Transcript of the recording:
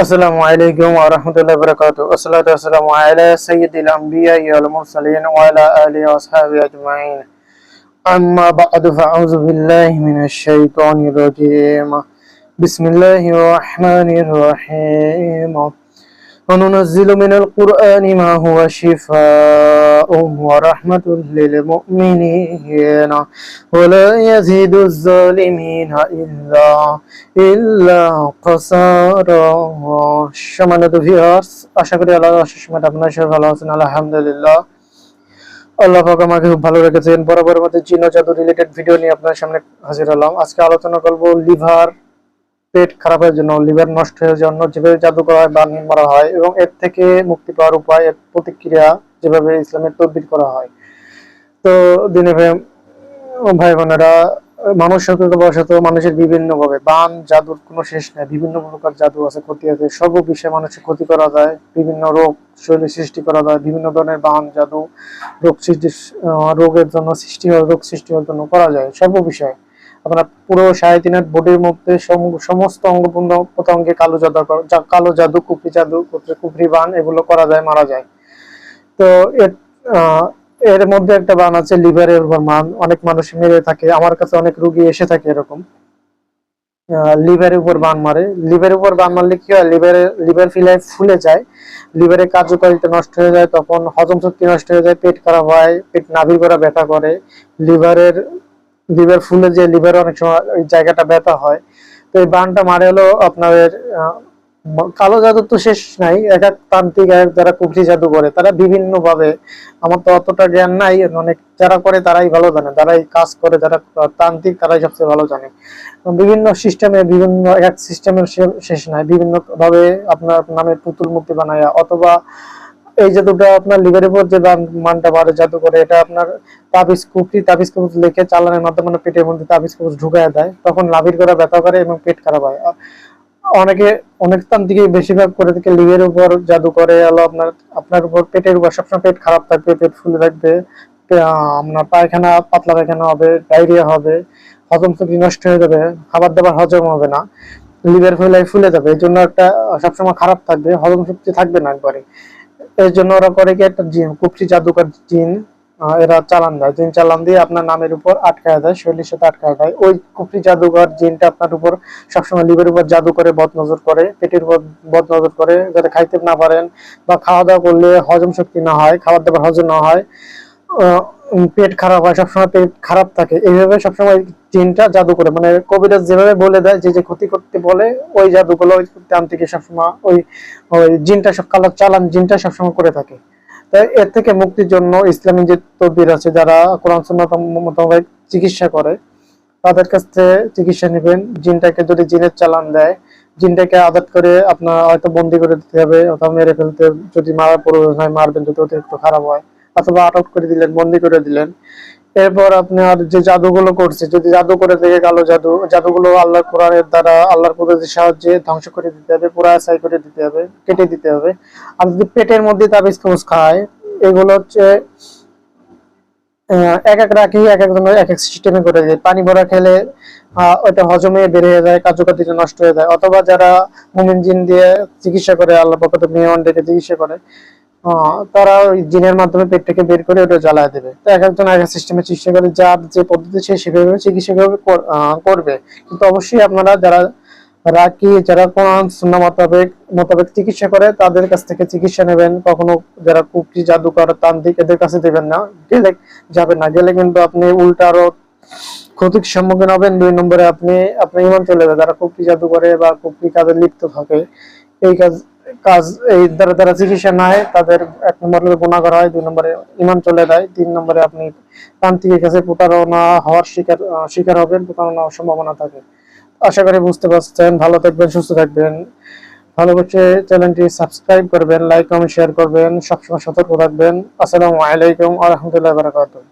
السلام عليكم ورحمة الله وبركاته. والصلاة والسلام على سيد الأنبياء والمرسلين وعلى آله وأصحابه أجمعين. أما بعد فأعوذ بالله من الشيطان الرجيم. بسم الله الرحمن الرحيم. وننزل من القرآن ما هو شفاء ورحمة للمؤمنين ولا يزيد الظالمين إلا إلا قصارا সম্মানিত ভিউয়ার্স আশা করি আল্লাহ অশেষ মত আপনার সবাই ভালো আছেন আলহামদুলিল্লাহ আল্লাহ পাক আমাকে খুব ভালো রেখেছেন বরাবর মতো চিহ্ন জাদু রিলেটেড ভিডিও নিয়ে আপনার সামনে হাজির হলাম আজকে আলোচনা করব লিভার পেট খারাপের জন্য, লিভার নষ্ট হওয়ার জন্য যেভাবে জাদু করা হয় বা মারা হয় এবং এর থেকে মুক্তি পাওয়ার উপায়, এর প্রতিক্রিয়া যেভাবে ইসলামের তদবির করা হয়। তো দিনে ভাই বোনেরা, মানুষ সতর্কবশত মানুষের বিভিন্ন ভাবে বান, জাদুর কোনো শেষ নেই। বিভিন্ন প্রকার জাদু আছে, ক্ষতি আছে। সর্ব বিষয়ে মানুষের ক্ষতি করা যায়। বিভিন্ন রোগ শরীরে সৃষ্টি করা যায়। বিভিন্ন ধরনের বান, জাদু, রোগ সৃষ্টি রোগের জন্য সৃষ্টি হয় রোগ সৃষ্টি হওয়ার জন্য করা যায়। সর্ব বিষয়ে আপনার পুরো সাড়ে তিনের বডির মধ্যে সম- সমস্ত অঙ্গ প্রত্যঙ্গে কালো জাদু কালো জাদু, কুপরি জাদু, কুপরি বান, এগুলো করা যায়, মারা যায়। তো এর এর মধ্যে একটা বান আছে, লিভারের মান অনেক মানুষ মেরে থাকে, আমার কাছে অনেক রুগী এসে থাকে এরকম। লিভারের উপর বান মারে, লিভারের উপর বান মারলে কি হয়, লিভারে, লিভার ফিলাই ফুলে যায়, লিভারের কার্যকারিতা নষ্ট হয়ে যায়, তখন হজম শক্তি নষ্ট হয়ে যায়, পেট খারাপ হয়, পেট নাভির করা ব্যথা করে, লিভারের লিভার ফুলে যে লিভারে অনেক সময় ওই জায়গাটা ব্যথা হয়। তো এই বানটা মারে হলো আপনাদের কালো জাদু তো শেষ নাই, এক এক তান্ত্রিক যারা কুফরি জাদু করে, তারা বিভিন্ন ভাবে আমার তো অতটা জ্ঞান নাই, অনেক যারা করে তারাই ভালো জানে, যারাই কাজ করে, যারা তান্ত্রিক, তারাই সবচেয়ে ভালো জানে। বিভিন্ন সিস্টেমে বিভিন্ন, এক সিস্টেমের শেষ নাই বিভিন্ন ভাবে আপনার নামে পুতুল মূর্তি বানায়, অথবা এই জাদুটা আপনার লিভারের উপর যে মানটা বাড়ে জাদু করে এটা আপনার তাবিজ কুপরি তাবিজ কবজ লিখে চালানের মাধ্যমে পেটের মধ্যে তাবিজ কবজ ঢুকায় দেয়। তখন লাভির করা ব্যথা করে এবং পেট খারাপ হয়। অনেকে অনেক স্থান থেকে বেশিরভাগ করে থেকে লিভারের উপর জাদু করে হলো আপনার আপনার উপর পেটের উপর সবসময় পেট খারাপ থাকবে, পেট ফুলে থাকবে। আপনার পায়খানা পাতলা পায়খানা হবে, ডায়রিয়া হবে, হজম শক্তি নষ্ট হয়ে যাবে, খাবার দাবার হজম হবে না। লিভার ফুলে ফুলে যাবে এই জন্য একটা সবসময় খারাপ থাকবে, হজম শক্তি থাকবে না একবারে। এর জন্য ওরা করে কি একটা জিন কুপরি জাদুকর জিন এরা চালান দেয়। জিন চালান দিয়ে আপনার নামের উপর আটকায় দেয়, শরীরের সাথে আটকায় দেয়। ওই কুপরি জাদুকর জিনটা আপনার উপর সবসময় লিভার উপর জাদু করে বদ নজর করে, পেটের উপর বদ নজর করে, যাতে খাইতে না পারেন বা খাওয়া দাওয়া করলে হজম শক্তি না হয় খাবার দাবার হজম না হয় পেট খারাপ হয়, সবসময় পেট খারাপ থাকে। এইভাবে সবসময় জিনটা জাদু করে মানে কবিরাজ যেভাবে বলে দেয়, যে যে ক্ষতি করতে বলে, ওই জাদুগুলো ওই তান্ত্রিকে সবসময় ওই ওই জিনটা সব কালার চালান জিনটা সবসময় করে থাকে। তাই এর থেকে মুক্তির জন্য ইসলামী যে তদবির আছে, যারা কোরআন মোতাবেক চিকিৎসা করে, তাদের কাছ থেকে চিকিৎসা নেবেন। জিনটাকে যদি জিনের চালান দেয়, জিনটাকে আদাত করে আপনার হয়তো বন্দি করে দিতে হবে, অথবা মেরে ফেলতে যদি মারার প্রয়োজন হয়, মারবেন যদি অতিরিক্ত খারাপ হয়, অথবা আটক করে দিলেন, বন্দি করে দিলেন। এরপর আপনার যে জাদুগুলো করছে, যদি জাদু করে থেকে কালো জাদু, জাদুগুলো আল্লাহর কোরআনের দ্বারা, আল্লাহর কুদরতের সাহায্যে ধ্বংস করে দিতে হবে, পুরা ছাই করে দিতে হবে, কেটে দিতে হবে। আর যদি পেটের মধ্যে তাবিজ কবজ খায়, এগুলো হচ্ছে এক এক রাখি, এক এক এক এক সিস্টেমে করে যায় পানি ভরা খেলে ওটা হজমে হয়ে যায়, কার্যকারিতা নষ্ট হয়ে যায়। অথবা যারা মুমিন জিন দিয়ে চিকিৎসা করে, আল্লাহ পক্ষ মেহমান ডেকে চিকিৎসা করে তারা ওই জিনের মাধ্যমে পেটটাকে বের করে ওটা জ্বালায় দেবে। তো এক একজন এক এক সিস্টেমে চিকিৎসা করে যার যে পদ্ধতি সে সেভাবে চিকিৎসা করবে কিন্তু অবশ্যই আপনারা যারা রাকি, যারা কোরআন, সুন্নাহ মোতাবেক মোতাবেক চিকিৎসা করে, তাদের কাছ থেকে চিকিৎসা নেবেন। কখনো যারা কুপরি জাদুকর, তান্ত্রিক, এদের কাছে দেবেন না। গেলে যাবেন না। গেলে কিন্তু আপনি উল্টা আরও ক্ষতির সম্মুখীন হবেন। দুই নম্বরে আপনি আপনার ইমান চলে যাবে যারা কুপরি জাদু করে বা কুপরি কাজে লিপ্ত থাকে এই কাজ কাজ, এই দ্বারা দ্বারা চিকিৎসা না হয় তাদের এক নম্বরে গুণা করা হয়, দুই নম্বরে ইমান চলে যায়, তিন নম্বরে আপনি তান্ত্রিকের কাছে প্রতারণা হওয়ার শিকার শিকার হবেন প্রতারণা হওয়ার সম্ভাবনা থাকে। আশা করি বুঝতে পারছেন, ভালো থাকবেন, সুস্থ থাকবেন। ভালো করছে চ্যানেলটি সাবস্ক্রাইব করবেন, লাইক, কমেন্ট শেয়ার করবেন, সবসময় সতর্ক থাকবেন। আসসালামু আলাইকুম আ রহমতুল্লাহ বারাকাতুহ।